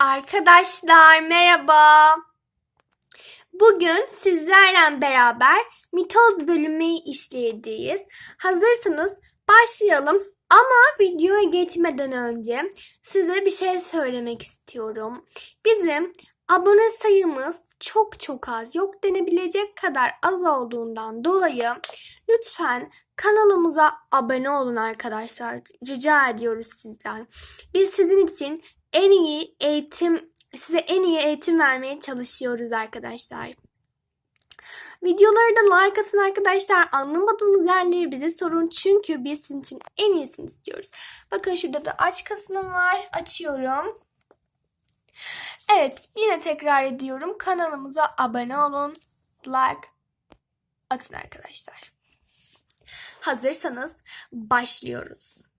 Arkadaşlar merhaba. Bugün sizlerle beraber mitoz bölümü işleyeceğiz. Hazırsanız başlayalım. Ama videoya geçmeden önce size bir şey söylemek istiyorum. Bizim abone sayımız çok çok az, yok denebilecek kadar az olduğundan dolayı lütfen kanalımıza abone olun arkadaşlar. Rica ediyoruz sizden. Biz sizin için en iyi eğitim size en iyi eğitim vermeye çalışıyoruz arkadaşlar. Videoları da like atın arkadaşlar. Anlamadığınız yerleri bize sorun. Çünkü biz sizin için en iyisini istiyoruz. Bakın şurada da aç kısmım var. Açıyorum. Evet yine tekrar ediyorum. Kanalımıza abone olun. Like atın arkadaşlar. Hazırsanız başlıyoruz.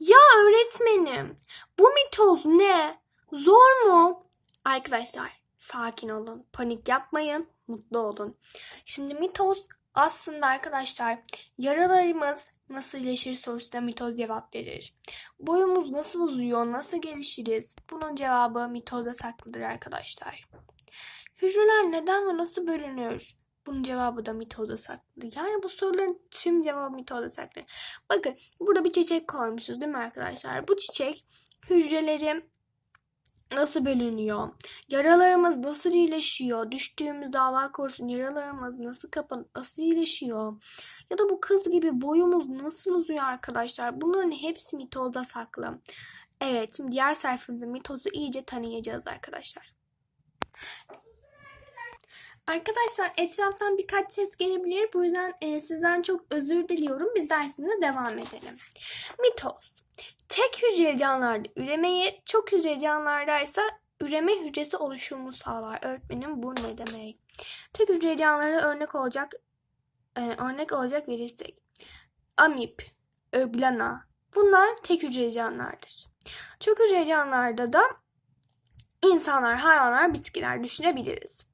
Ya öğretmenim bu mitoz ne? Zor mu? Arkadaşlar sakin olun. Panik yapmayın. Mutlu olun. Şimdi mitoz aslında arkadaşlar yaralarımız nasıl iyileşir sorusuna mitoz cevap verir. Boyumuz nasıl uzuyor, nasıl gelişiriz? Bunun cevabı mitozda saklıdır arkadaşlar. Hücreler neden ve nasıl bölünür? Bunun cevabı da mitozda saklı. Yani bu soruların tüm cevabı mitozda saklı. Bakın burada bir çiçek koymuşuz değil mi arkadaşlar? Bu çiçek hücreleri nasıl bölünüyor? Yaralarımız nasıl iyileşiyor? Düştüğümüzde Allah korusun yaralarımız nasıl kapanıp nasıl iyileşiyor? Ya da bu kız gibi boyumuz nasıl uzuyor arkadaşlar? Bunların hepsi mitozda saklı. Evet şimdi diğer sayfamızda mitozu iyice tanıyacağız arkadaşlar. Arkadaşlar etraftan birkaç ses gelebilir. Bu yüzden e, sizden çok özür diliyorum. Biz dersimize devam edelim. Mitoz. Tek hücreli canlılarda üremeyi, çok hücreli canlılarda ise üreme hücresi oluşumu sağlar. Öğretmenim bu ne demek? Tek hücreli canlılara örnek olacak e, örnek olacak verirsek. Amip, öglana. Bunlar tek hücreli canlılardır. Çok hücreli canlılarda da insanlar, hayvanlar, bitkiler düşünebiliriz.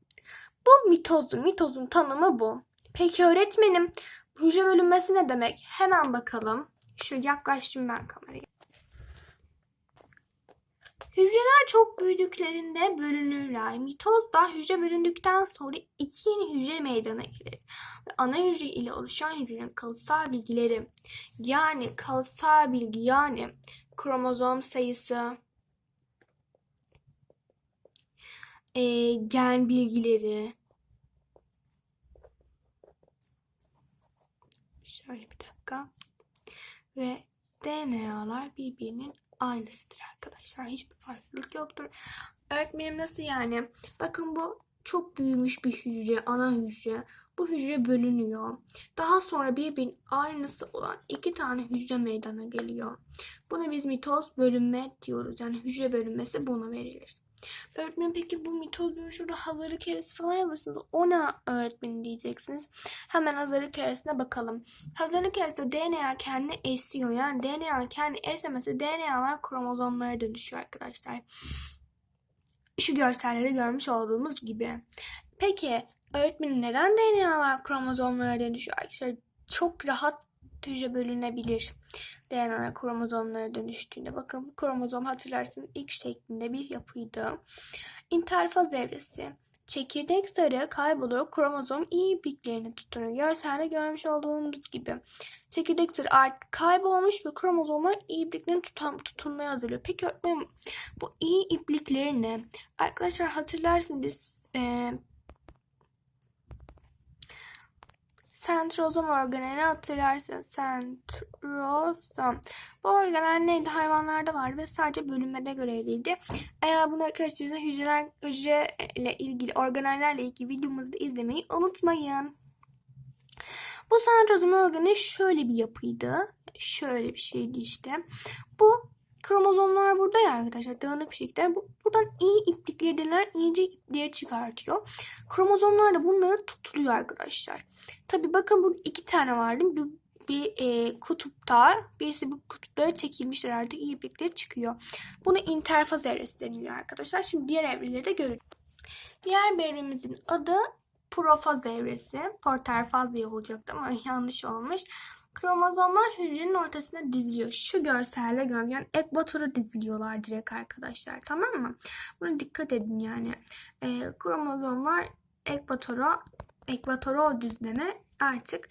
Bu mitozdur. Mitozun tanımı bu. Peki öğretmenim hücre bölünmesi ne demek? Hemen bakalım. Şu yaklaştım ben kameraya. Hücreler çok büyüdüklerinde bölünürler. Mitoz da hücre bölündükten sonra iki yeni hücre meydana gelir. Ve ana hücre ile oluşan hücrenin kalıtsal bilgileri yani kalıtsal bilgi yani kromozom sayısı, e, gen bilgileri şöyle bir dakika ve DNA'lar birbirinin aynısıdır arkadaşlar. Hiçbir farklılık yoktur. Öğretmenim nasıl yani? Bakın bu çok büyümüş bir hücre, ana hücre. Bu hücre bölünüyor. Daha sonra birbirinin aynısı olan iki tane hücre meydana geliyor. Buna biz mitoz bölünme diyoruz. Yani hücre bölünmesi buna verilir. Öğretmenim peki bu mitoz şurada hazırlık eğrisi falan yazmışsınız. O ne öğretmenim diyeceksiniz. Hemen hazırlık eğrisine bakalım. Hazırlık eğrisi DNA kendini esiyor. Yani DNA kendi esnemesi DNA'lar kromozomlara dönüşüyor arkadaşlar. Şu görselleri görmüş olduğumuz gibi. Peki öğretmenim neden DNA'lar kromozomlara dönüşüyor? Arkadaşlar çok rahat hücre bölünebilir. DNA kromozomlara dönüştüğünde. Bakın kromozom hatırlarsınız ilk şeklinde bir yapıydı. İnterfaz evresi. Çekirdek sarı kaybolur, kromozom iyi ipliklerini tutunur. Görselde görmüş olduğumuz gibi. Çekirdek sarı artık kaybolmuş ve kromozomlar iyi ipliklerini tutan, tutunmaya hazırlıyor. Peki öğretmenim bu iyi iplikleri ne? Arkadaşlar hatırlarsınız biz e, Sentrozom organeli hatırlarsınız. Sentrozom. Bu organel neydi? Hayvanlarda vardı ve sadece bölünmede görevliydi. Eğer bunları karıştırırsa hücreler, hücre ile ilgili, organellerle ilgili videomuzu da izlemeyi unutmayın. Bu sentrozom organeli şöyle bir yapıydı. Şöyle bir şeydi işte. Bu kromozomlar burada ya arkadaşlar dağınık bir şekilde. Bu, buradan iyi iplikleri denilen ince iplikleri çıkartıyor. Kromozomlar da bunları tutuluyor arkadaşlar. Tabi bakın burada iki tane vardı. Bir, bir e, kutupta birisi bu kutuplara çekilmişler artık iyi iplikleri çıkıyor. Buna interfaz evresi deniliyor arkadaşlar. Şimdi diğer evreleri de görün. Diğer bir evremizin adı profaz evresi. Porterfaz diye olacaktı ama yanlış olmuş. Kromozomlar hücrenin ortasına diziliyor. Şu görselde görünen ekvatora diziliyorlar direkt arkadaşlar. Tamam mı? Buna dikkat edin yani. Ee, kromozomlar ekvatora ekvatoral düzleme artık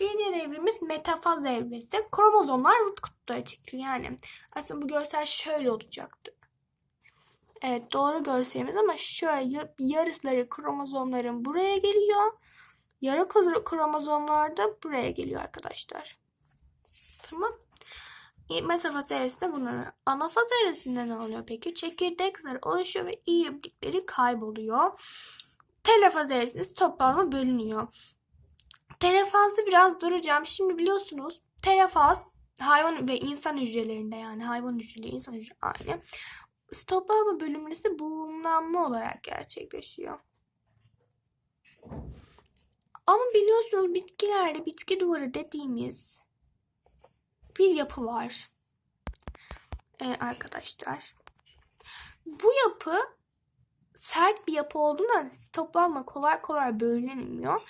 bir diğer evrimiz metafaz evresi. Kromozomlar zıt kutuplara çekiliyor. Yani aslında bu görsel şöyle olacaktı. Evet doğru görselimiz ama şöyle ya- yarısları kromozomların buraya geliyor. Yarı kro- kromozomlar da buraya geliyor arkadaşlar. Tamam. İ- Metafaz evresinde bunları. Anafaz evresinde ne oluyor peki? Çekirdek zarı oluşuyor ve iyi iplikleri kayboluyor. Telefaz evresinde toplanma bölünüyor. Telefazı biraz duracağım. Şimdi biliyorsunuz telefaz hayvan ve insan hücrelerinde yani hayvan hücreleri insan hücre aynı. Stoplanma bölümünde ise buğumlanma olarak gerçekleşiyor. Ama biliyorsunuz bitkilerde bitki duvarı dediğimiz bir yapı var. Ee, arkadaşlar. Bu yapı sert bir yapı olduğundan toplanma kolay kolay bölünemiyor.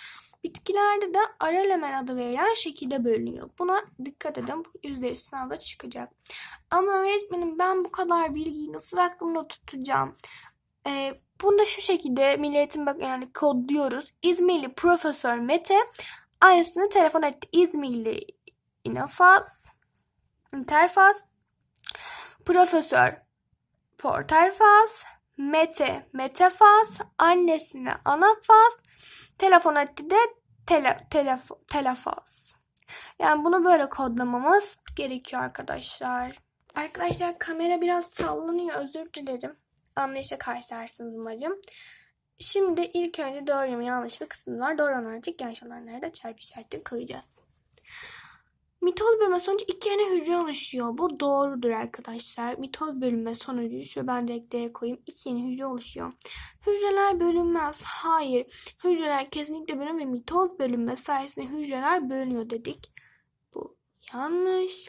Bitkilerde de aralemen adı verilen şekilde bölünüyor. Buna dikkat edin. Bu %100 sınavda çıkacak. Ama öğretmenim ben bu kadar bilgiyi nasıl aklımda tutacağım? Ee, bunu da şu şekilde milletin bak yani kodluyoruz. İzmirli Profesör Mete aynısını telefon etti. İzmirli İnafaz İnterfaz Profesör Porterfaz Mete Metefaz annesine Anafaz telefon etti de tele, telef, telefaz. Yani bunu böyle kodlamamız gerekiyor arkadaşlar. Arkadaşlar kamera biraz sallanıyor özür dilerim. Anlayışla karşılarsınız umarım. Şimdi ilk önce doğru mu yanlış bir kısmı var. Doğru olan açık yanlış olanlara da çarpı işareti koyacağız. Mitoz bölünme sonucu iki yeni hücre oluşuyor. Bu doğrudur arkadaşlar. Mitoz bölünme sonucu şu ben direkt D'ye koyayım. İki yeni hücre oluşuyor. Hücreler bölünmez. Hayır. Hücreler kesinlikle bölünmüyor ve mitoz bölünme sayesinde hücreler bölünüyor dedik. Bu yanlış.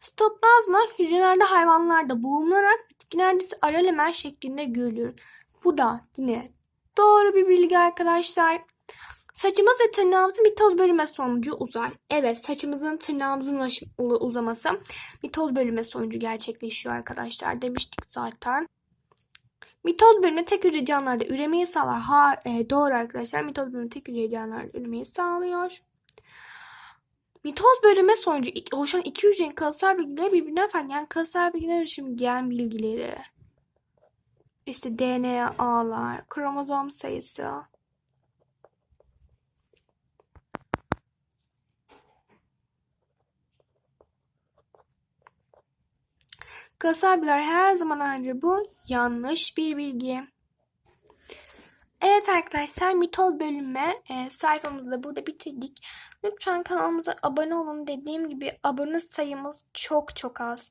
Stoplazma hücrelerde hayvanlarda boğumlanarak ise aralemen şeklinde görülür. Bu da yine doğru bir bilgi arkadaşlar. Saçımız ve tırnağımızın mitoz bölünme sonucu uzar. Evet saçımızın tırnağımızın uzaması mitoz bölünme sonucu gerçekleşiyor arkadaşlar demiştik zaten. Mitoz bölünme tek hücre canlılarda üremeyi sağlar. Ha, e, doğru arkadaşlar mitoz bölünme tek hücre canlılarda üremeyi sağlıyor. Mitoz bölünme sonucu oluşan iki hücrenin kalıtsal bilgileri birbirinden farklı. Yani kalıtsal bilgiler şimdi gen bilgileri. İşte DNA ağlar, kromozom sayısı. Kalıtsal her zaman ayrı bu yanlış bir bilgi. Arkadaşlar mitoz bölünme e, sayfamızı da burada bitirdik. Lütfen kanalımıza abone olun. Dediğim gibi abone sayımız çok çok az.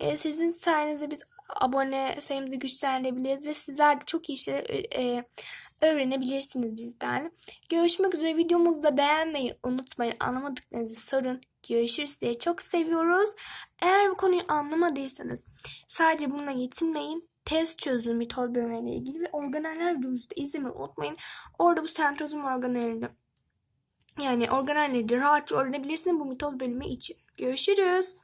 E, sizin sayenizde biz abone sayımızı güçlendirebiliriz ve sizler de çok iyi şeyler e, öğrenebilirsiniz bizden. Görüşmek üzere. Videomuzu da beğenmeyi unutmayın. Anlamadıklarınızı sorun. Görüşürüz. Sizi çok seviyoruz. Eğer bu konuyu anlamadıysanız sadece bununla yetinmeyin. Test çözün mitoz bölümleriyle ilgili ve organeller videomuzu da izlemeyi unutmayın. Orada bu sentrozom organellerini yani organelleri rahatça öğrenebilirsiniz bu mitoz bölümü için. Görüşürüz.